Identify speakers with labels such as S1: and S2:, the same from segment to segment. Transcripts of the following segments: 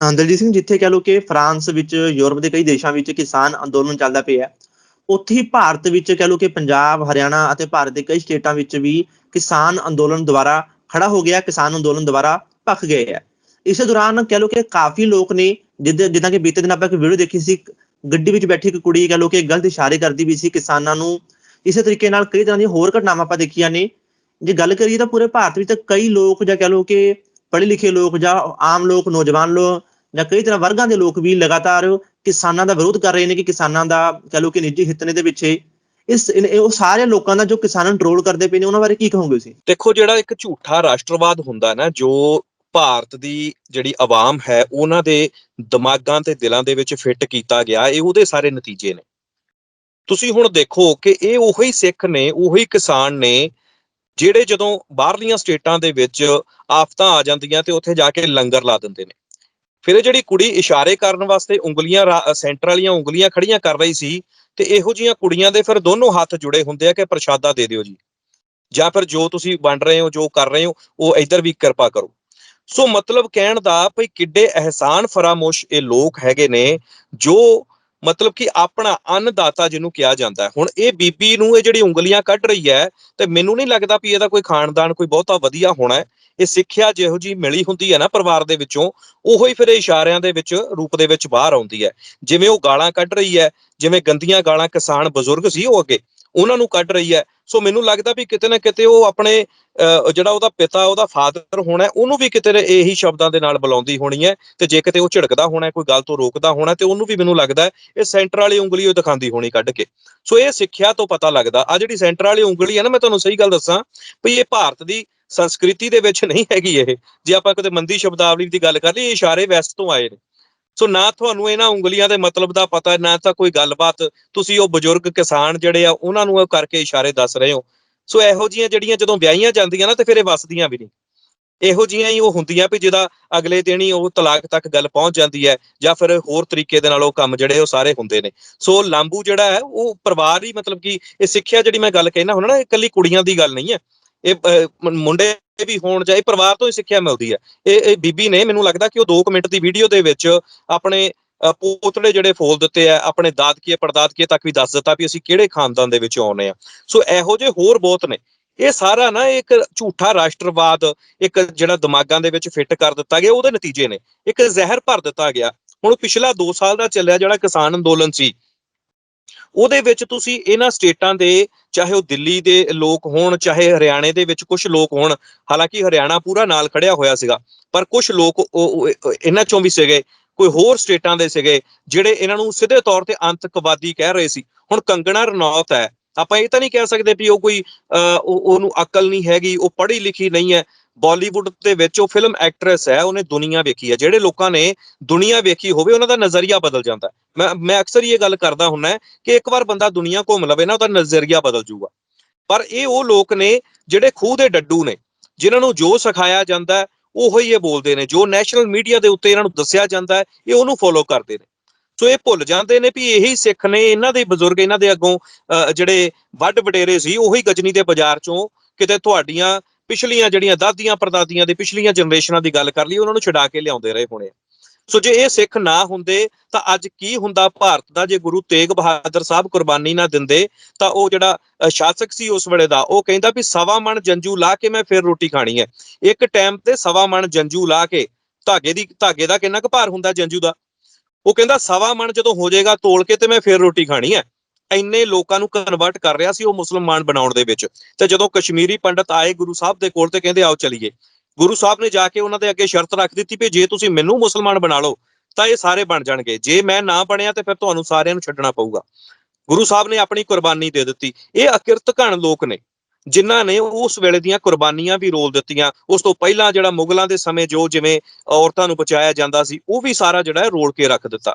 S1: ਹਾਂ, ਦਲਜੀਤ ਸਿੰਘ ਜਿੱਥੇ ਕਹਿ ਲਓ ਕਿ ਫਰਾਂਸ ਵਿੱਚ ਯੂਰਪ ਦੇ ਕਈ ਦੇਸ਼ਾਂ ਵਿੱਚ ਕਿਸਾਨ ਅੰਦੋਲਨ ਚੱਲਦਾ ਪਿਆ ਉੱਥੇ ਹੀ ਭਾਰਤ ਵਿੱਚ ਕਹਿ ਲਓ ਕਿ ਪੰਜਾਬ ਹਰਿਆਣਾ ਅਤੇ ਭਾਰਤ ਦੇ ਕਈ ਸਟੇਟਾਂ ਵਿੱਚ ਵੀ ਕਿਸਾਨ ਅੰਦੋਲਨ ਦੁਆਰਾ ਖੜਾ ਹੋ ਗਿਆ ਕਿਸਾਨ ਅੰਦੋਲਨ ਦੁਆਰਾ ਭਖ ਗਏ ਹੈ। ਇਸੇ ਦੌਰਾਨ ਕਹਿ ਲਓ ਕਿ ਕਾਫੀ ਲੋਕ ਨੇ ਜਿੱਦ ਜਿੱਦਾਂ ਕਿ ਬੀਤੇ ਦਿਨ ਆਪਾਂ ਇੱਕ ਵੀਡੀਓ ਦੇਖੀ ਸੀ ਗੱਡੀ ਵਿੱਚ ਬੈਠੀ ਇੱਕ ਕੁੜੀ ਕਹਿ ਲਓ ਕਿ ਗਲਤ ਇਸ਼ਾਰੇ ਕਰਦੀ ਵੀ ਸੀ ਕਿਸਾਨਾਂ ਨੂੰ। ਇਸੇ ਤਰੀਕੇ ਨਾਲ ਕਈ ਤਰ੍ਹਾਂ ਦੀਆਂ ਹੋਰ ਘਟਨਾਵਾਂ ਆਪਾਂ ਦੇਖੀਆਂ ਨੇ। ਜੇ ਗੱਲ ਕਰੀਏ ਤਾਂ ਪੂਰੇ ਭਾਰਤ ਵਿੱਚ ਤਾਂ ਕਈ ਲੋਕ ਜਾਂ ਕਹਿ ਲਓ ਕਿ ਪੜ੍ਹੇ ਲਿਖੇ ਲੋਕ ਜਾਂ ਆਮ ਲੋਕ ਨੌਜਵਾਨ ਲੋਕ ਜਾਂ ਕਈ ਤਰ੍ਹਾਂ ਵਰਗਾਂ ਦੇ ਲੋਕ ਵੀ ਲਗਾਤਾਰ ਕਿਸਾਨਾਂ ਦਾ ਵਿਰੋਧ ਕਰ ਰਹੇ ਨੇ ਕਿ ਕਿਸਾਨਾਂ ਦਾ ਕਹਿ ਲਓ ਕਿ ਨਿੱਜੀ ਹਿੱਤ ਨੇ ਦੇ ਪਿੱਛੇ ਇਸ ਇਨ- ਉਹ ਸਾਰੇ ਲੋਕਾਂ ਦਾ ਜੋ ਕਿਸਾਨਾਂ ਨੂੰ ਟਰੋਲ ਕਰਦੇ ਪਏ ਨੇ, ਉਹਨਾਂ ਬਾਰੇ ਕੀ ਕਹੋਗੇ ਤੁਸੀਂ?
S2: ਦੇਖੋ, ਜਿਹੜਾ ਇੱਕ ਝੂਠਾ ਰਾਸ਼ਟਰਵਾਦ ਹੁੰਦਾ ਨਾ, ਜੋ ਭਾਰਤ ਦੀ ਜਿਹੜੀ ਆਵਾਮ ਹੈ, ਉਹਨਾਂ ਦੇ ਦਿਮਾਗਾਂ ਤੇ ਦਿਲਾਂ ਦੇ ਵਿੱਚ ਫਿੱਟ ਕੀਤਾ ਗਿਆ, ਇਹ ਉਹਦੇ ਸਾਰੇ ਨਤੀਜੇ ਨੇ। ਤੁਸੀਂ ਹੁਣ ਦੇਖੋ ਕਿ ਇਹ ਉਹੀ ਸਿੱਖ ਨੇ, ਉਹੀ ਕਿਸਾਨ ਨੇ, ਜਿਹੜੇ ਜਦੋਂ ਬਾਹਰਲੀਆਂ ਸਟੇਟਾਂ ਦੇ ਵਿੱਚ ਆਫਤਾਂ ਆ ਜਾਂਦੀਆਂ ਤੇ ਉੱਥੇ ਜਾ ਕੇ ਲੰਗਰ ਲਾ ਦਿੰਦੇ ਨੇ। ਫਿਰ ਇਹ ਜਿਹੜੀ ਕੁੜੀ ਇਸ਼ਾਰੇ ਕਰਨ ਵਾਸਤੇ ਉਂਗਲੀਆਂ ਸੈਂਟਰ ਵਾਲੀਆਂ ਉਂਗਲੀਆਂ ਖੜੀਆਂ ਕਰ ਰਹੀ ਸੀ, ਤੇ ਇਹੋ ਜੀਆਂ ਕੁੜੀਆਂ ਦੇ ਫਿਰ ਦੋਨੋਂ ਹੱਥ ਜੁੜੇ ਹੁੰਦੇ ਆ ਕਿ ਪ੍ਰਸ਼ਾਦਾ ਦੇ ਦਿਓ ਜੀ। ਜਾਂ ਫਿਰ ਜੋ ਤੁਸੀਂ ਵੰਡ ਰਹੇ ਹੋ, ਜੋ ਕਰ ਰਹੇ ਹੋ, ਉਹ ਇੱਧਰ ਵੀ ਕਿਰਪਾ ਕਰੋ। ਸੋ ਮਤਲਬ ਕਹਿਣ ਦਾ ਭਈ ਕਿੱਡੇ ਅਹਿਸਾਨ ਫਰਾਮੋਸ਼ ਇਹ ਲੋਕ ਹੈਗੇ ਨੇ, ਜੋ ਮਤਲਬ ਕਿ ਆਪਣਾ ਅੰਨਦਾਤਾ ਜਿਹਨੂੰ ਕਿਹਾ ਜਾਂਦਾ ਹੈ। ਹੁਣ ਇਹ ਬੀਬੀ ਨੂੰ ਇਹ ਜਿਹੜੀ ਉਂਗਲੀਆਂ ਕੱਢ ਰਹੀ ਹੈ, ਤੇ ਮੈਨੂੰ ਨਹੀਂ ਲੱਗਦਾ ਵੀ ਇਹਦਾ ਕੋਈ ਖਾਨਦਾਨ, ਕੋਈ ਬਹੁਤਾ ਵਧੀਆ ਹੋਣਾ ਇਹ ਸਿੱਖਿਆ ਜਿਹੋ ਜੀ ਮਿਲੀ ਹੁੰਦੀ ਹੈ ਨਾ ਪਰਿਵਾਰ ਦੇ ਵਿੱਚੋਂ, ਉਹੋ ਹੀ ਫਿਰ ਇਸ਼ਾਰਿਆਂ ਦੇ ਵਿੱਚ, ਰੂਪ ਦੇ ਵਿੱਚ ਬਾਹਰ ਆਉਂਦੀ ਹੈ। ਜਿਵੇਂ ਉਹ ਗਾਲਾਂ ਕੱਢ ਰਹੀ ਹੈ, ਜਿਵੇਂ ਗੰਦੀਆਂ ਗਾਲਾਂ ਕਿਸਾਨ ਬਜ਼ੁਰਗ ਸੀ ਉਹ ਅੱਗੇ, ਉਹਨਾਂ ਨੂੰ ਕੱਢ ਰਹੀ ਹੈ। ਸੋ ਮੈਨੂੰ ਲੱਗਦਾ ਵੀ ਕਿਤੇ ਨਾ ਕਿਤੇ ਉਹ ਆਪਣੇ ਜਿਹੜਾ ਉਹਦਾ ਪਿਤਾ, ਉਹਦਾ ਫਾਦਰ ਹੋਣਾ ਉਹਨੂੰ ਵੀ ਕਿਤੇ ਇਹੀ ਸ਼ਬਦਾਂ ਦੇ ਨਾਲ ਬੁਲਾਉਂਦੀ ਹੋਣੀ ਹੈ ਤੇ ਜੇ ਕਿਤੇ ਉਹ ਝਿੜਕਦਾ ਹੋਣਾ ਕੋਈ ਗੱਲ ਤੋਂ ਰੋਕਦਾ ਹੋਣਾ ਤੇ ਉਹਨੂੰ ਵੀ ਮੈਨੂੰ ਲੱਗਦਾ ਇਹ ਸੈਂਟਰ ਵਾਲੀ ਉਂਗਲੀ ਉਹ ਦਿਖਾਉਂਦੀ ਹੋਣੀ ਕੱਢ ਕੇ। ਸੋ ਇਹ ਸਿੱਖਿਆ ਤੋਂ ਪਤਾ ਲੱਗਦਾ। ਆ ਜਿਹੜੀ ਸੈਂਟਰ ਵਾਲੀ ਉਂਗਲੀ ਹੈ ਨਾ, ਮੈਂ ਤੁਹਾਨੂੰ ਸਹੀ ਗੱਲ ਦੱਸਾਂ ਵੀ ਇਹ ਭਾਰਤ ਦੀ ਸੰਸਕ੍ਰਿਤੀ ਦੇ ਵਿੱਚ ਨਹੀਂ ਹੈਗੀ ਇਹ। ਜੇ ਆਪਾਂ ਕਿਤੇ ਮੰਦੀ ਸ਼ਬਦਾਵਲੀ ਦੀ ਗੱਲ ਕਰ ਲਈ ਇਹ ਇਸ਼ਾਰੇ ਵੈਸਟ ਤੋਂ ਆਏ ਨੇ। ਸੋ ਨਾ ਤੁਹਾਨੂੰ ਇਹਨਾਂ ਉਂਗਲੀਆਂ ਦੇ ਮਤਲਬ ਦਾ ਪਤਾ, ਨਾ ਤਾਂ ਕੋਈ ਗੱਲਬਾਤ। ਤੁਸੀਂ ਉਹ ਬਜ਼ੁਰਗ ਕਿਸਾਨ ਜਿਹੜੇ ਆ, ਉਹਨਾਂ ਨੂੰ ਉਹ ਕਰਕੇ ਇਸ਼ਾਰੇ ਦੱਸ ਰਹੇ ਹੋ। ਸੋ ਇਹੋ ਜੀਆਂ ਜਿਹੜੀਆਂ ਜਦੋਂ ਵਿਆਹੀਆਂ ਜਾਂਦੀਆਂ ਨਾ, ਤੇ ਫਿਰ ਇਹ ਵਸਦੀਆਂ ਵੀ ਨਹੀਂ। ਇਹੋ ਜੀਆਂ ਹੀ ਉਹ ਹੁੰਦੀਆਂ ਵੀ ਜਿਹਦਾ ਅਗਲੇ ਦਿਨ ਹੀ ਉਹ ਤਲਾਕ ਤੱਕ ਗੱਲ ਪਹੁੰਚ ਜਾਂਦੀ ਹੈ, ਜਾਂ ਫਿਰ ਹੋਰ ਤਰੀਕੇ ਦੇ ਨਾਲ ਉਹ ਕੰਮ ਜਿਹੜੇ ਉਹ ਸਾਰੇ ਹੁੰਦੇ ਨੇ। ਸੋ ਲਾਂਬੂ ਜਿਹੜਾ ਹੈ, ਉਹ ਪਰਿਵਾਰ ਹੀ ਮਤਲਬ ਕਿ ਇਹ ਸਿੱਖਿਆ ਜਿਹੜੀ ਮੈਂ ਗੱਲ ਕਹਿਣਾ ਹੁਣ ਨਾ, ਇਹ ਇਕੱਲੀ ਕੁੜੀਆਂ ਦੀ ਗੱਲ ਨਹੀਂ ਹੈ। ਇਹ ਮੁੰਡੇ ਵੀ ਹੋਣ ਚਾਹੇ ਪਰਿਵਾਰ ਤੋਂ ਹੀ ਸਿੱਖਿਆ ਮਿਲਦੀ ਹੈ। ਇਹ ਇਹ ਬੀਬੀ ਨੇ ਮੈਨੂੰ ਲੱਗਦਾ ਕਿ ਉਹ 2 ਮਿੰਟ ਦੀ ਵੀਡੀਓ ਦੇ ਵਿੱਚ ਆਪਣੇ ਅ, ਪੋਤੜੇ ਜਿਹੜੇ ਫੋਲ ਦਿੱਤੇ ਆ ਆਪਣੇ ਦਾਦਕੀਏ ਪੜਦਾਦਕੀਏ ਤੱਕ ਵੀ ਦੱਸ ਦਿੱਤਾ ਵੀ ਅਸੀਂ ਕਿਹੜੇ ਖਾਨਦਾਨ ਦੇ ਵਿੱਚ ਆਉਨੇ ਆ। ਸੋ ਇਹੋ ਜਿਹੇ ਹੋਰ ਬਹੁਤ ਨੇ। ਇਹ ਸਾਰਾ ਨਾ ਇੱਕ ਝੂਠਾ ਰਾਸ਼ਟਰਵਾਦ ਇੱਕ ਜਿਹੜਾ ਦਿਮਾਗਾਂ ਦੇ ਵਿੱਚ ਫਿੱਟ ਕਰ ਦਿੱਤਾ ਗਿਆ ਉਹਦੇ ਨਤੀਜੇ ਨੇ। ਇੱਕ ਜ਼ਹਿਰ ਭਰ ਦਿੱਤਾ ਗਿਆ। ਹੁਣ ਪਿਛਲਾ 2 ਸਾਲ ਦਾ ਚੱਲਿਆ ਜਿਹੜਾ ਕਿਸਾਨ ਅੰਦੋਲਨ ਸੀ ਉਹਦੇ ਵਿੱਚ ਤੁਸੀਂ ਇਹਨਾਂ ਸਟੇਟਾਂ ਦੇ ਚਾਹੇ ਉਹ ਦਿੱਲੀ ਦੇ ਲੋਕ ਹੋਣ ਚਾਹੇ ਹਰਿਆਣੇ ਦੇ ਵਿੱਚ ਕੁਝ ਲੋਕ ਹੋਣ ਹਾਲਾਂਕਿ ਹਰਿਆਣਾ ਪੂਰਾ ਨਾਲ ਖੜਿਆ ਹੋਇਆ ਸੀਗਾ ਪਰ ਕੁਝ ਲੋਕ ਉਹ- ਇਹਨਾਂ ਚੋਂ ਵੀ ਸੀਗੇ ਕੋਈ ਹੋਰ ਸਟੇਟਾਂ ਦੇ ਸੀਗੇ ਜਿਹੜੇ ਇਹਨਾਂ ਨੂੰ ਸਿੱਧੇ ਤੌਰ ਤੇ ਅੰਤਕਵਾਦੀ ਕਹਿ ਰਹੇ ਸੀ। ਹੁਣ ਕੰਗਣਾ ਰਣੌਤ ਹੈ ਆਪਾਂ ਇਹ ਤਾਂ ਨਹੀਂ ਕਹਿ ਸਕਦੇ ਵੀ ਉਹ ਕੋਈ ਅਹ, ਉਹਨੂੰ ਅਕਲ ਨਹੀਂ ਹੈਗੀ ਉਹ ਪੜ੍ਹੀ ਲਿਖੀ ਨਹੀਂ ਹੈ ਬਾਲੀਵੁੱਡ ਦੇ ਵਿੱਚ ਉਹ ਫਿਲਮ ਐਕਟਰੈਸ ਹੈ ਉਹਨੇ ਦੁਨੀਆ ਵੇਖੀ ਹੈ। ਜਿਹੜੇ ਲੋਕਾਂ ਨੇ ਦੁਨੀਆ ਵੇਖੀ ਹੋਵੇ ਉਹਨਾਂ ਦਾ ਨਜ਼ਰੀਆ ਬਦਲ ਜਾਂਦਾ ਮੈਂ ਮੈਂ ਅਕਸਰ ਇਹ ਗੱਲ ਕਰਦਾ ਹੁੰਨਾ ਕਿ ਇੱਕ ਵਾਰ ਬੰਦਾ ਦੁਨੀਆ ਘੁੰਮ ਲਵੇ ਨਾ ਉਹਦਾ ਨਜ਼ਰੀਆ ਬਦਲ ਜਾਊਗਾ। ਪਰ ਇਹ ਉਹ ਲੋਕ ਨੇ ਜਿਹੜੇ ਖੂਹ ਦੇ ਡੱਡੂ ਨੇ ਜਿਨ੍ਹਾਂ ਨੂੰ ਜੋ ਸਿਖਾਇਆ ਜਾਂਦਾ ਉਹੋ ਹੀ ਇਹ ਬੋਲਦੇ ਨੇ। ਜੋ ਨੈਸ਼ਨਲ ਮੀਡੀਆ ਦੇ ਉੱਤੇ ਇਹਨਾਂ ਨੂੰ ਦੱਸਿਆ ਜਾਂਦਾ ਇਹ ਉਹਨੂੰ ਫੋਲੋ ਕਰਦੇ ਨੇ। ਸੋ ਇਹ ਭੁੱਲ ਜਾਂਦੇ ਨੇ ਵੀ ਇਹੀ ਸਿੱਖ ਨੇ ਇਹਨਾਂ ਦੇ ਬਜ਼ੁਰਗ ਇਹਨਾਂ ਦੇ ਅੱਗੋਂ ਅਹ, ਜਿਹੜੇ ਵੱਡ ਵਡੇਰੇ ਸੀ ਉਹੀ ਗਜਨੀ ਦੇ ਬਾਜ਼ਾਰ ਚੋਂ ਕਿਤੇ ਤੁਹਾਡੀਆਂ ਪਿਛਲੀਆਂ ਜਿਹੜੀਆਂ ਦਾਦੀਆਂ ਪਰਦਾਦੀਆਂ ਦੀ ਪਿਛਲੀਆਂ ਜਨਰੇਸ਼ਨਾਂ ਦੀ ਗੱਲ ਕਰ ਲਈ, ਉਹਨਾਂ ਨੂੰ ਛਡਾ ਕੇ ਲਿਆਉਂਦੇ ਰਹੇ ਹੋਣੇ ਸੋ ਜੇ ਇਹ ਸਿੱਖ ਨਾ ਹੁੰਦੇ, ਤਾਂ ਅੱਜ ਕੀ ਹੁੰਦਾ ਭਾਰਤ ਦਾ? ਜੇ ਗੁਰੂ ਤੇਗ ਬਹਾਦਰ ਸਾਹਿਬ ਕੁਰਬਾਨੀ ਨਾ ਦਿੰਦੇ, ਤਾਂ ਉਹ ਜਿਹੜਾ ਸ਼ਾਸਕ ਸੀ ਉਸ ਵੇਲੇ ਦਾ, ਉਹ ਕਹਿੰਦਾ ਵੀ ਸਵਾ ਮਣ ਜੰਜੂ ਲਾ ਕੇ ਮੈਂ ਫਿਰ ਰੋਟੀ ਖਾਣੀ ਹੈ। ਇੱਕ ਟਾਈਮ ਤੇ ਸਵਾ ਮਣ ਜੰਜੂ ਲਾ ਕੇ, ਧਾਗੇ ਦੀ, ਧਾਗੇ ਦਾ ਕਿੰਨਾ ਕੁ ਭਾਰ ਹੁੰਦਾ ਜੰਜੂ ਦਾ? ਉਹ ਕਹਿੰਦਾ ਸਵਾ ਮਣ ਜਦੋਂ ਹੋ ਜਾਏਗਾ ਤੋਲ ਕੇ ਤੇ ਮੈਂ ਫਿਰ ਰੋਟੀ ਖਾਣੀ ਹੈ। ਇੰਨੇ ਲੋਕਾਂ ਨੂੰ ਕਨਵਰਟ ਕਰ ਰਿਹਾ ਸੀ ਉਹ ਮੁਸਲਮਾਨ ਬਣਾਉਣ ਦੇ ਵਿੱਚ। ਤੇ ਜਦੋਂ ਕਸ਼ਮੀਰੀ ਪੰਡਤ ਆਏ ਗੁਰੂ ਸਾਹਿਬ ਦੇ ਕੋਲ ਤੇ ਕਹਿੰਦੇ, ਆਓ ਚਲੀਏ। ਗੁਰੂ ਸਾਹਿਬ ਨੇ ਜਾ ਕੇ ਉਹਨਾਂ ਦੇ ਅੱਗੇ ਸ਼ਰਤ ਰੱਖ ਦਿੱਤੀ ਵੀ ਜੇ ਤੁਸੀਂ ਮੈਨੂੰ ਮੁਸਲਮਾਨ ਬਣਾ ਲਓ, ਤਾਂ ਇਹ ਸਾਰੇ ਬਣ ਜਾਣਗੇ। ਜੇ ਮੈਂ ਨਾ ਬਣਿਆ ਤੇ ਫਿਰ ਤੁਹਾਨੂੰ ਸਾਰਿਆਂ ਨੂੰ ਛੱਡਣਾ ਪਊਗਾ। ਗੁਰੂ ਸਾਹਿਬ ਨੇ ਆਪਣੀ ਕੁਰਬਾਨੀ ਦੇ ਦਿੱਤੀ। ਇਹ ਅਕਿਰਤ ਘਣ ਲੋਕ ਨੇ, ਜਿਨ੍ਹਾਂ ਨੇ ਉਸ ਵੇਲੇ ਦੀਆਂ ਕੁਰਬਾਨੀਆਂ ਵੀ ਰੋਲ ਦਿੱਤੀਆਂ। ਉਸ ਤੋਂ ਪਹਿਲਾਂ ਜਿਹੜਾ ਮੁਗਲਾਂ ਦੇ ਸਮੇਂ ਜੋ ਜਿਵੇਂ ਔਰਤਾਂ ਨੂੰ ਬਚਾਇਆ ਜਾਂਦਾ ਸੀ, ਉਹ ਵੀ ਸਾਰਾ ਜਿਹੜਾ ਹੈ ਰੋਲ ਕੇ ਰੱਖ ਦਿੱਤਾ।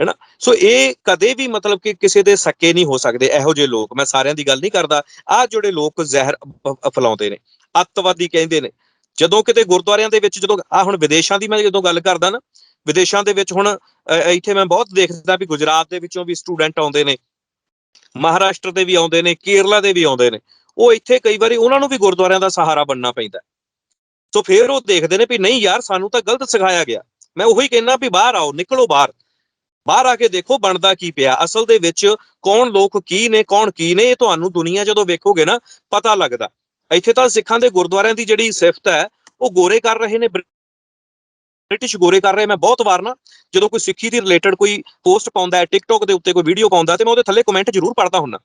S2: ਹੈਨਾ? ਸੋ ਇਹ ਕਦੇ ਵੀ ਮਤਲਬ ਕਿ ਕਿਸੇ ਦੇ ਸੱਕੇ ਨਹੀਂ ਹੋ ਸਕਦੇ, ਇਹੋ ਜਿਹੇ ਲੋਕ, ਮੈਂ ਸਾਰਿਆਂ ਦੀ ਗੱਲ ਨਹੀਂ ਕਰਦਾ। ਆਹ ਜਿਹੜੇ ਲੋਕ ਜ਼ਹਿਰ ਅ- ਫੈਲਾਉਂਦੇ ਨੇ, ਅੱਤਵਾਦੀ ਕਹਿੰਦੇ ਨੇ, ਜਦੋਂ ਕਿਤੇ ਗੁਰਦੁਆਰਿਆਂ ਦੇ ਵਿੱਚ ਜਦੋਂ ਆ ਹੁਣ ਵਿਦੇਸ਼ਾਂ ਦੀ ਮੈਂ ਜਦੋਂ ਗੱਲ ਕਰਦਾ ਨਾ, ਵਿਦੇਸ਼ਾਂ ਦੇ ਵਿੱਚ ਹੁਣ ਇੱਥੇ ਮੈਂ ਬਹੁਤ ਦੇਖਦਾ ਵੀ ਗੁਜਰਾਤ ਦੇ ਵਿੱਚੋਂ ਵੀ ਸਟੂਡੈਂਟ ਆਉਂਦੇ ਨੇ, ਮਹਾਰਾਸ਼ਟਰ ਦੇ ਵੀ ਆਉਂਦੇ ਨੇ, ਕੇਰਲਾ ਦੇ ਵੀ ਆਉਂਦੇ ਨੇ, ਉਹ ਇੱਥੇ ਕਈ ਵਾਰੀ ਉਹਨਾਂ ਨੂੰ ਵੀ ਗੁਰਦੁਆਰਿਆਂ ਦਾ ਸਹਾਰਾ ਬਣਨਾ ਪੈਂਦਾ। ਸੋ ਫਿਰ ਉਹ ਦੇਖਦੇ ਨੇ ਵੀ ਨਹੀਂ ਯਾਰ, ਸਾਨੂੰ ਤਾਂ ਗਲਤ ਸਿਖਾਇਆ ਗਿਆ। ਮੈਂ ਉਹੀ ਕਹਿੰਦਾ ਵੀ ਬਾਹਰ ਆਓ, ਨਿਕਲੋ ਬਾਹਰ। ਬਾਹਰ ਆ ਕੇ ਦੇਖੋ ਬਣਦਾ ਕੀ ਪਿਆ, ਅਸਲ ਦੇ ਵਿੱਚ ਕੌਣ ਲੋਕ ਕੀ ਨੇ, ਕੌਣ ਕੀ ਨੇ, ਇਹ ਤੁਹਾਨੂੰ ਦੁਨੀਆ ਜਦੋਂ ਵੇਖੋਗੇ ਨਾ ਪਤਾ ਲੱਗਦਾ। ਇੱਥੇ ਤਾਂ ਸਿੱਖਾਂ ਦੇ ਗੁਰਦੁਆਰਿਆਂ ਦੀ ਜਿਹੜੀ ਸਿਫਤ ਹੈ, ਉਹ ਗੋਰੇ ਕਰ ਰਹੇ ਨੇ ਬ੍ਰਿਟਿਸ਼ ਗੋਰੇ ਕਰ ਰਹੇ, ਮੈਂ ਬਹੁਤ ਵਾਰ ਨਾ ਜਦੋਂ ਕੋਈ ਸਿੱਖੀ ਦੀ ਰਿਲੇਟਡ ਕੋਈ ਪੋਸਟ ਪਾਉਂਦਾ ਹੈ, ਟਿਕਟੌਕ ਦੇ ਉੱਤੇ ਕੋਈ ਵੀਡੀਓ ਪਾਉਂਦਾ, ਤੇ ਮੈਂ ਉਹਦੇ ਥੱਲੇ ਕਮੈਂਟ ਜ਼ਰੂਰ ਪੜਦਾ ਹੁੰਨਾ,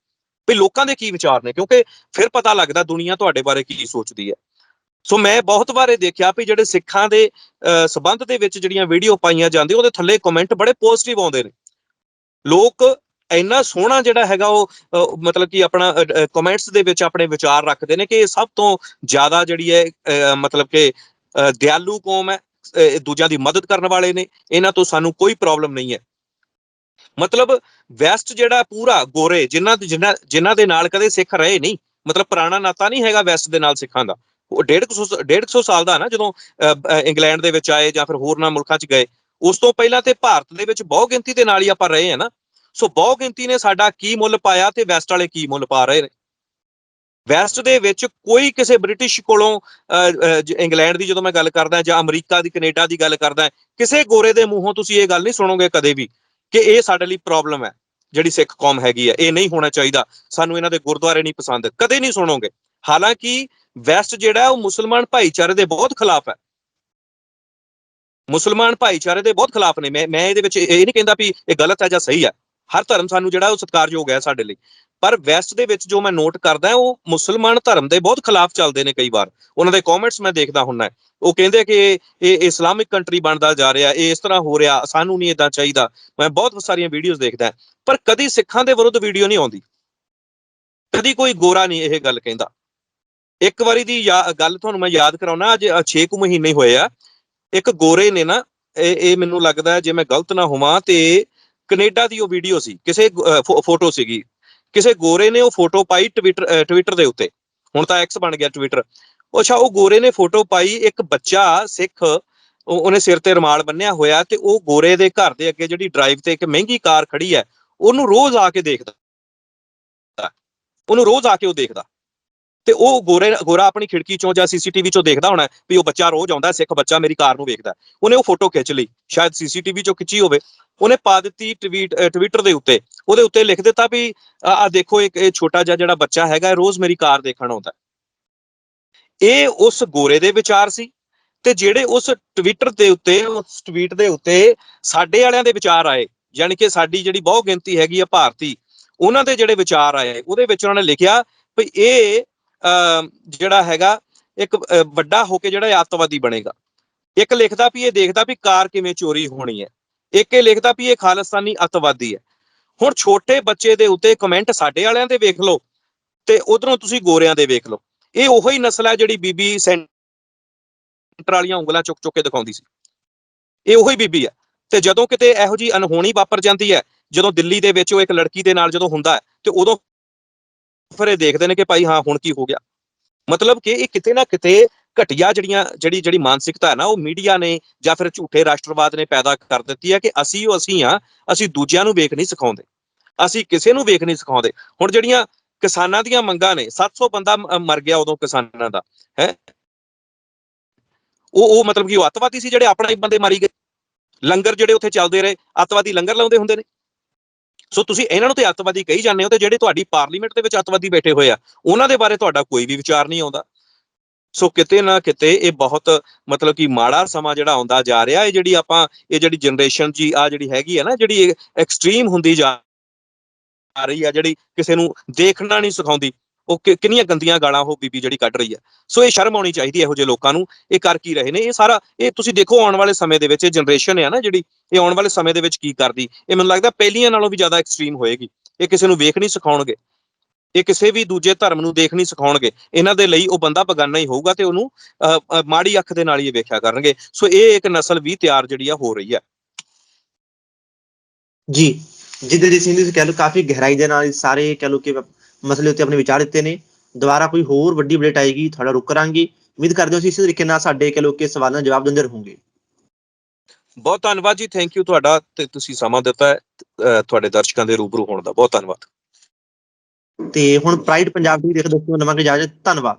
S2: ਵੀ ਲੋਕਾਂ ਦੇ ਕੀ ਵਿਚਾਰ ਨੇ, ਕਿਉਂਕਿ ਫਿਰ ਪਤਾ ਲੱਗਦਾ ਦੁਨੀਆ ਤੁਹਾਡੇ ਬਾਰੇ ਕੀ ਸੋਚਦੀ ਹੈ। ਸੋ ਮੈਂ ਬਹੁਤ ਵਾਰ ਇਹ ਦੇਖਿਆ ਵੀ ਜਿਹੜੇ ਸਿੱਖਾਂ ਦੇ ਅਹ, ਸਬੰਧ ਦੇ ਵਿੱਚ ਜਿਹੜੀਆਂ ਵੀਡੀਓ ਪਾਈਆਂ ਜਾਂਦੀਆਂ ਉਹਦੇ ਥੱਲੇ ਕਮੈਂਟ ਬੜੇ ਪੋਜ਼ਿਟਿਵ ਆਉਂਦੇ ਨੇ। ਲੋਕ ਇੰਨਾ ਸੋਹਣਾ ਜਿਹੜਾ ਹੈਗਾ ਉਹ ਮਤਲਬ ਕਿ ਆਪਣਾ ਕਮੈਂਟਸ ਦੇ ਵਿੱਚ ਆਪਣੇ ਵਿਚਾਰ ਰੱਖਦੇ ਨੇ ਕਿ ਇਹ ਸਭ ਤੋਂ ਜ਼ਿਆਦਾ ਜਿਹੜੀ ਹੈ ਮਤਲਬ ਕਿ ਦਿਆਲੂ ਕੌਮ ਹੈ ਦੂਜਿਆਂ ਦੀ ਮਦਦ ਕਰਨ ਵਾਲੇ ਨੇ ਇਹਨਾਂ ਤੋਂ ਸਾਨੂੰ ਕੋਈ ਪ੍ਰੋਬਲਮ ਨਹੀਂ ਹੈ। ਮਤਲਬ ਵੈਸਟ ਜਿਹੜਾ ਪੂਰਾ ਗੋਰੇ ਜਿਨ੍ਹਾਂ ਜਿਨ੍ਹਾਂ ਜਿਨ੍ਹਾਂ ਦੇ ਨਾਲ ਕਦੇ ਸਿੱਖ ਰਹੇ ਨਹੀਂ ਮਤਲਬ ਪੁਰਾਣਾ ਨਾਤਾ ਨਹੀਂ ਹੈਗਾ ਵੈਸਟ ਦੇ ਨਾਲ ਸਿੱਖਾਂ ਦਾ। ਉਹ 150 150 ਸਾਲ ਦਾ ਨਾ ਜਦੋਂ ਅਹ, ਇੰਗਲੈਂਡ ਦੇ ਵਿੱਚ ਆਏ ਜਾਂ ਫਿਰ ਹੋਰਨਾਂ ਮੁਲਕਾਂ 'ਚ ਗਏ ਉਸ ਤੋਂ ਪਹਿਲਾਂ ਤੇ ਭਾਰਤ ਦੇ ਵਿੱਚ ਬਹੁ ਗਿਣਤੀ ਦੇ ਨਾਲ ਹੀ ਆਪਾਂ ਰਹੇ ਹਾਂ ਨਾ। ਸੋ ਬਹੁ ਗਿਣਤੀ ਨੇ ਸਾਡਾ ਕੀ ਮੁੱਲ ਪਾਇਆ ਤੇ ਵੈਸਟ ਵਾਲੇ ਕੀ ਮੁੱਲ ਪਾ ਰਹੇ ਨੇ। ਵੈਸਟ ਦੇ ਵਿੱਚ ਕੋਈ ਕਿਸੇ ਬ੍ਰਿਟਿਸ਼ ਕੋਲੋਂ ਅਹ, ਇੰਗਲੈਂਡ ਦੀ ਜਦੋਂ ਮੈਂ ਗੱਲ ਕਰਦਾ ਜਾਂ ਅਮਰੀਕਾ ਦੀ ਕੈਨੇਡਾ ਦੀ ਗੱਲ ਕਰਦਾ ਕਿਸੇ ਗੋਰੇ ਦੇ ਮੂੰਹੋਂ ਤੁਸੀਂ ਇਹ ਗੱਲ ਨਹੀਂ ਸੁਣੋਗੇ ਕਦੇ ਵੀ ਕਿ ਇਹ ਸਾਡੇ ਲਈ ਪ੍ਰੋਬਲਮ ਹੈ ਜਿਹੜੀ ਸਿੱਖ ਕੌਮ ਹੈਗੀ ਹੈ। ਇਹ ਨਹੀਂ ਹੋਣਾ ਚਾਹੀਦਾ। ਸਾਨੂੰ ਇਹਨਾਂ ਦੇ ਗੁਰਦੁਆਰੇ ਨਹੀਂ ਪਸੰਦ। ਕਦੇ ਨਹੀਂ ਸੁਣੋਗੇ। ਹਾਲਾਂਕਿ ਵੈਸਟ ਜਿਹੜਾ ਉਹ ਮੁਸਲਮਾਨ ਭਾਈਚਾਰੇ ਦੇ ਬਹੁਤ ਖਿਲਾਫ ਹੈ। ਮੁਸਲਮਾਨ ਭਾਈਚਾਰੇ ਦੇ ਬਹੁਤ ਖਿਲਾਫ ਨੇ। ਮੈਂ ਮੈਂ ਇਹਦੇ ਵਿੱਚ ਇਹ ਨਹੀਂ ਕਹਿੰਦਾ ਵੀ ਇਹ ਗਲਤ ਹੈ ਜਾਂ ਸਹੀ ਹੈ। ਹਰ ਧਰਮ ਸਾਨੂੰ ਜਿਹੜਾ ਉਹ ਸਤਿਕਾਰਯੋਗ ਹੈ ਸਾਡੇ ਲਈ। ਪਰ ਵੈਸਟ ਦੇ ਵਿੱਚ ਜੋ ਮੈਂ ਨੋਟ ਕਰਦਾ ਉਹ ਮੁਸਲਮਾਨ ਧਰਮ ਦੇ ਬਹੁਤ ਖਿਲਾਫ ਚੱਲਦੇ ਨੇ ਕਈ ਵਾਰ। ਉਹਨਾਂ ਦੇ ਕਮੈਂਟਸ ਮੈਂ ਦੇਖਦਾ ਹੁੰਨਾ ਉਹ ਕਹਿੰਦੇ ਕਿ ਇਹ- ਇਹ ਇਸਲਾਮਿਕ ਕੰਟਰੀ ਬਣਦਾ ਜਾ ਰਿਹਾ, ਇਹ ਇਸ ਤਰ੍ਹਾਂ ਹੋ ਰਿਹਾ, ਸਾਨੂੰ ਨਹੀਂ ਇਦਾਂ ਚਾਹੀਦਾ। ਮੈਂ ਬਹੁਤ ਸਾਰੀਆਂ ਵੀਡੀਓਜ਼ ਦੇਖਦਾ ਪਰ ਕਦੀ ਸਿੱਖਾਂ ਦੇ ਵਿਰੁੱਧ ਵੀਡੀਓ ਨਹੀਂ ਆਉਂਦੀ। ਕਦੀ ਕੋਈ ਗੋਰਾ ਨਹੀਂ ਇਹ ਗੱਲ ਕਹਿੰਦਾ। ਇੱਕ ਵਾਰੀ ਦੀ ਯਾ- ਗੱਲ ਤੁਹਾਨੂੰ ਮੈਂ ਯਾਦ ਕਰਾਉਣਾ ਅੱਜ 6 ਕੁ ਮਹੀਨੇ ਹੋਏ ਆ। ਇੱਕ ਗੋਰੇ ਨੇ ਨਾ, ਇਹ ਇਹ ਮੈਨੂੰ ਲੱਗਦਾ ਜੇ ਮੈਂ ਗਲਤ ਨਾ ਹੋਵਾਂ ਤੇ ਕੈਨੇਡਾ ਦੀ ਉਹ ਵੀਡੀਓ ਸੀ, ਕਿਸੇ ਫੋਟੋ ਸੀਗੀ। ਕਿਸੇ ਗੋਰੇ ਨੇ ਉਹ ਫੋਟੋ ਪਾਈ ਟਵਿੱਟਰ ਟਵਿੱਟਰ ਦੇ ਉੱਤੇ। ਹੁਣ ਤਾਂ ਐਕਸ ਬਣ ਗਿਆ ਟਵਿੱਟਰ। ਅੱਛਾ, ਉਹ ਗੋਰੇ ਨੇ ਫੋਟੋ ਪਾਈ ਇੱਕ ਬੱਚਾ, ਸਿੱਖ ਉਹਨੇ ਸਿਰ ਤੇ ਰਮਾਲ ਬੰਨਿਆ ਹੋਇਆ ਤੇ ਉਹ ਗੋਰੇ ਦੇ ਘਰ ਦੇ ਅੱਗੇ ਜਿਹੜੀ ਡਰਾਈਵ ਤੇ ਇੱਕ ਮਹਿੰਗੀ ਕਾਰ ਖੜੀ ਹੈ, ਉਹਨੂੰ ਰੋਜ਼ ਆ ਕੇ ਦੇਖਦਾ। ਉਹਨੂੰ ਰੋਜ਼ ਆ ਕੇ ਉਹ ਦੇਖਦਾ। ਤੇ ਉਹ ਗੋਰੇ ਗੋਰਾ ਆਪਣੀ ਖਿੜਕੀ ਚੋਂ ਜਾਂ ਸੀਸੀਟੀਵੀ ਚੋਂ ਦੇਖਦਾ ਹੋਣਾ ਵੀ ਉਹ ਬੱਚਾ ਰੋਜ਼ ਆਉਂਦਾ, ਸਿੱਖ ਬੱਚਾ ਮੇਰੀ ਕਾਰ ਨੂੰ ਵੇਖਦਾ। ਉਹਨੇ ਉਹ ਫੋਟੋ ਖਿੱਚ ਲਈ। ਸ਼ਾਇਦ ਸੀਸੀਟੀਵੀ ਚੋਂ ਖਿੱਚੀ ਹੋਵੇ। ਉਹਨੇ ਪਾ ਦਿੱਤੀ ਟਵੀਟ ਟਵਿੱਟਰ ਦੇ ਉੱਤੇ। ਉਹਦੇ ਉੱਤੇ ਲਿਖ ਦਿੱਤਾ ਵੀ, ਆ ਦੇਖੋ ਇੱਕ ਇਹ ਛੋਟਾ ਜਿਹਾ ਜਿਹੜਾ ਬੱਚਾ ਹੈਗਾ ਰੋਜ਼ ਮੇਰੀ ਕਾਰ ਦੇਖਣ ਆਉਂਦਾ। ਇਹ ਉਸ ਗੋਰੇ ਦੇ ਵਿਚਾਰ ਸੀ ਤੇ ਜਿਹੜੇ ਉਸ ਟਵਿੱਟਰ ਦੇ ਉੱਤੇ, ਉਸ ਟਵੀਟ ਦੇ ਉੱਤੇ ਸਾਡੇ ਵਾਲਿਆਂ ਦੇ ਵਿਚਾਰ ਆਏ। ਯਾਨੀ ਕਿ ਸਾਡੀ ਜਿਹੜੀ ਬਹੁ ਗਿਣਤੀ ਹੈਗੀ ਆ ਭਾਰਤੀ, ਉਹਨਾਂ ਦੇ ਜਿਹੜੇ ਵਿਚਾਰ ਆਏ। ਉਹਦੇ ਵਿੱਚ ਉਹਨਾਂ ਨੇ ਲਿਖਿਆ ਵੀ ਇਹ ਜਿਹੜਾ ਹੈਗਾ, ਇੱਕ ਵੱਡਾ ਹੋ ਕੇ ਜਿਹੜਾ ਇਹ ਬਣੇਗਾ। ਇੱਕ ਲਿਖਦਾ ਵੀ ਇਹ ਦੇਖਦਾ ਵੀ ਕਾਰ ਕਿਵੇਂ ਚੋਰੀ ਹੋਣੀ ਹੈ। ਇੱਕ ਇਹ ਲਿਖਦਾ ਵੀ ਇਹ ਖਾਲਿਸਤਾਨੀ ਅੱਤਵਾਦੀ ਹੈ। ਹੁਣ ਛੋਟੇ ਬੱਚੇ ਦੇ ਉੱਤੇ ਕਮੈਂਟ ਸਾਡੇ ਵਾਲਿਆਂ ਦੇ ਵੇਖ ਲਓ ਤੇ ਉਧਰੋਂ ਤੁਸੀਂ ਗੋਰਿਆਂ ਦੇ ਵੇਖ ਲਓ। ਇਹ ਉਹੋ ਹੀ ਨਸਲ ਹੈ ਜਿਹੜੀ ਬੀਬੀ ਸੈਂਟਰ ਵਾਲੀਆਂ ਉਂਗਲਾਂ ਚੁੱਕ ਚੁੱਕ ਕੇ ਦਿਖਾਉਂਦੀ ਸੀ। ਇਹ ਉਹੀ ਬੀਬੀ ਹੈ। ਤੇ ਜਦੋਂ ਕਿਤੇ ਇਹੋ ਜੀ ਅਨਹੋਣੀ ਵਾਪਰ ਜਾਂਦੀ ਹੈ, ਜਦੋਂ ਦਿੱਲੀ ਦੇ ਵਿੱਚ ਉਹ ਇੱਕ ਲੜਕੀ ਦੇ ਨਾਲ ਜਦੋਂ ਹੁੰਦਾ ਤੇ ਉਦੋਂ ਫਿਰ ਇਹ ਦੇਖਦੇ ਨੇ ਕਿ ਭਾਈ ਹਾਂ, ਹੁਣ ਕੀ ਹੋ ਗਿਆ? ਮਤਲਬ ਕਿ ਇਹ ਕਿਤੇ ਨਾ ਕਿਤੇ ਘਟੀਆ ਜਿਹੜੀਆਂ, ਜਿਹੜੀ ਜਿਹੜੀ ਮਾਨਸਿਕਤਾ ਹੈ ਨਾ, ਉਹ ਮੀਡੀਆ ਨੇ ਜਾਂ ਫਿਰ ਝੂਠੇ ਰਾਸ਼ਟਰਵਾਦ ਨੇ ਪੈਦਾ ਕਰ ਦਿੱਤੀ ਹੈ ਕਿ ਅਸੀਂ ਉਹ ਅਸੀਂ ਆ ਅਸੀਂ ਦੂਜਿਆਂ ਨੂੰ ਵੇਖ ਨਹੀਂ ਸਿਖਾਉਂਦੇ। ਅਸੀਂ ਕਿਸੇ ਨੂੰ ਵੇਖ ਨਹੀਂ ਸਿਖਾਉਂਦੇ। ਹੁਣ ਜਿਹੜੀਆਂ ਕਿਸਾਨਾਂ ਦੀਆਂ ਮੰਗਾਂ ਨੇ 700 ਬੰਦਾ ਮਰ ਗਿਆ ਉਦੋਂ ਕਿਸਾਨਾਂ ਦਾ, ਹੈ? ਉਹ ਉਹ ਮਤਲਬ ਕਿ ਉਹ ਅੱਤਵਾਦੀ ਸੀ ਜਿਹੜੇ ਆਪਣੇ ਹੀ ਬੰਦੇ ਮਾਰੀ ਗਏ। ਲੰਗਰ ਜਿਹੜੇ ਉੱਥੇ ਚੱਲਦੇ ਰਹੇ, ਅੱਤਵਾਦੀ ਲੰਗਰ ਲਾਉਂਦੇ ਹੁੰਦੇ ਨੇ। ਸੋ ਤੁਸੀਂ ਇਹਨਾਂ ਨੂੰ ਤੇ ਅੱਤਵਾਦੀ ਕਹੀ ਜਾਂਦੇ ਹੋ ਤੇ ਜਿਹੜੇ ਤੁਹਾਡੀ ਪਾਰਲੀਮੈਂਟ ਦੇ ਵਿੱਚ ਅੱਤਵਾਦੀ ਬੈਠੇ ਹੋਏ ਆ, ਉਹਨਾਂ ਦੇ ਬਾਰੇ ਤੁਹਾਡਾ ਕੋਈ ਵੀ ਵਿਚਾਰ ਨਹੀਂ ਆਉਂਦਾ। ਸੋ ਕਿਤੇ ਨਾ ਕਿਤੇ ਇਹ ਬਹੁਤ ਮਤਲਬ ਕਿ ਮਾੜਾ ਸਮਾਂ ਜਿਹੜਾ ਆਉਂਦਾ ਜਾ ਰਿਹਾ, ਇਹ ਜਿਹੜੀ ਆਪਾਂ, ਇਹ ਜਿਹੜੀ ਜਨਰੇਸ਼ਨ ਜੀ ਆ ਜਿਹੜੀ ਹੈਗੀ ਹੈ ਨਾ, ਜਿਹੜੀ ਐਕਸਟ੍ਰੀਮ ਹੁੰਦੀ ਜਾ ਆ ਰਹੀ ਆ, ਜਿਹੜੀ ਕਿਸੇ ਨੂੰ ਦੇਖਣਾ ਨਹੀਂ ਸਿਖਾਉਂਦੀ ਉਹ ਕਿ- ਕਿੰਨੀਆਂ ਗੰਦੀਆਂ ਗਾਲਾਂ ਉਹ ਬੀਬੀ ਜਿਹੜੀ ਕੱਢ ਰਹੀ ਹੈ। ਸੋ ਇਹ ਸ਼ਰਮ ਆਉਣੀ ਚਾਹੀਦੀ ਹੈ ਇਹੋ ਜਿਹੇ ਲੋਕਾਂ ਨੂੰ। ਇਹ ਕਰ ਕੀ ਰਹੇ ਨੇ? ਇਹ ਸਾਰਾ ਇਹ ਤੁਸੀਂ ਦੇਖੋ ਆਉਣ ਵਾਲੇ ਸਮੇਂ ਦੇ ਵਿੱਚ ਇਹ ਜਨਰੇਸ਼ਨ ਹੈ ਨਾ ਜਿਹੜੀ ਇਹ ਆਉਣ ਵਾਲੇ ਸਮੇਂ ਦੇ ਵਿੱਚ ਕੀ ਕਰਦੀ। ਇਹ ਮੈਨੂੰ ਲੱਗਦਾ ਪਹਿਲੀਆਂ ਨਾਲੋਂ ਵੀ ਜ਼ਿਆਦਾ ਐਕਸਟ੍ਰੀਮ ਹੋਏਗੀ। ਇਹ ਕਿਸੇ ਨੂੰ ਵੇਖ ਨਹੀਂ ਸਿਖਾਉਣਗੇ। ਇਹ ਕਿਸੇ ਵੀ ਦੂਜੇ ਧਰਮ ਨੂੰ ਦੇਖ ਨਹੀਂ ਸਿਖਾਉਣਗੇ। ਇਹਨਾਂ ਦੇ ਲਈ ਉਹ ਬੰਦਾ ਬਗਾਨਾ ਹੀ ਹੋਊਗਾ ਤੇ ਉਹਨੂੰ ਅਹ, ਅਹ, ਮਾੜੀ ਅੱਖ ਦੇ ਨਾਲ ਹੀ ਇਹ ਵੇਖਿਆ ਕਰਨਗੇ। ਸੋ ਇਹ ਇੱਕ ਨਸਲ ਵੀ ਤਿਆਰ ਜਿਹੜੀ ਆ ਹੋ ਰਹੀ ਹੈ।
S1: ਜੀ। ਜਿੱਦਰਜੀਤ ਸਿੰਘ ਜੀ ਕਹਿ ਲਓ ਕਾਫੀ ਗਹਿਰਾਈ ਦੇ ਨਾਲ ਇਹ ਸਾਰੇ ਕਹਿ ਲਓ ਕਿ ਮਸਲੇ ਉੱਤੇ ਆਪਣੇ ਵਿਚਾਰ ਦਿੱਤੇ ਨੇ। ਦੁਬਾਰਾ ਕੋਈ ਹੋਰ ਵੱਡੀ ਅਪਡੇਟ ਆਏਗੀ ਤੁਹਾਡਾ ਰੁਕ ਕਰਾਂਗੇ। ਉਮੀਦ ਕਰਦੇ ਹਾਂ ਤੁਸੀਂ ਇਸੇ ਤਰੀਕੇ ਨਾਲ ਸਾਡੇ ਕਿ ਸਵਾਲਾਂ ਦੇ ਜਵਾਬ ਦਿੰਦੇ ਰਹੋਗੇ।
S2: ਬਹੁਤ ਧੰਨਵਾਦ ਜੀ ਥੈਂਕ ਯੂ ਤੁਹਾਡਾ ਤੇ ਤੁਸੀਂ ਸਮਾਂ ਦਿੱਤਾ ਹੈ ਤੁਹਾਡੇ ਦਰਸ਼ਕਾਂ ਦੇ ਰੂਬਰੂ ਹੋਣ ਦਾ। ਬਹੁਤ ਧੰਨਵਾਦ।
S1: ਤੇ ਹੁਣ ਪ੍ਰਾਈਡ ਪੰਜਾਬ ਦੀ ਦੇਖ ਦੋਸਤੋ ਨਵਾਂ ਇਜਾਜ਼ਤ। ਧੰਨਵਾਦ।